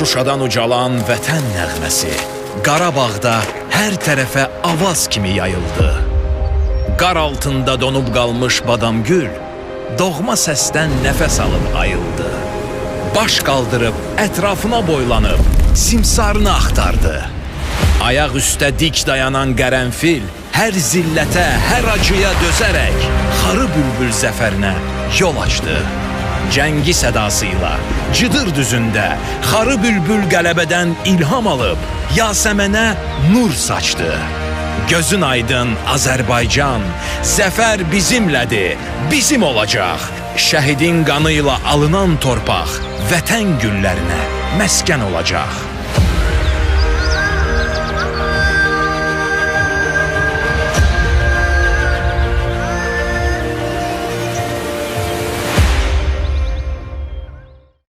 Şuşadan ucalan vətən nəğməsi Qarabağda hər tərəfə avaz kimi yayıldı. Qar altında donub qalmış badamgül doğma səsdən nəfəs alıb ayıldı. Baş qaldırıb ətrafına boylanıb simsarını axtardı. Ayaq üstə dik dayanan qərənfil hər zillətə, hər acıya dözərək xarı bülbül zəfərinə yol açdı. Cəngi sədasıyla Cıdır düzündə xarı bülbül qələbədən ilham alıb Yasəmənə nur saçdı. Gözün aydın Azərbaycan, zəfər bizimlədir, bizim olacaq. Şəhidin qanı ilə alınan torpaq vətən güllərinə məskən olacaq.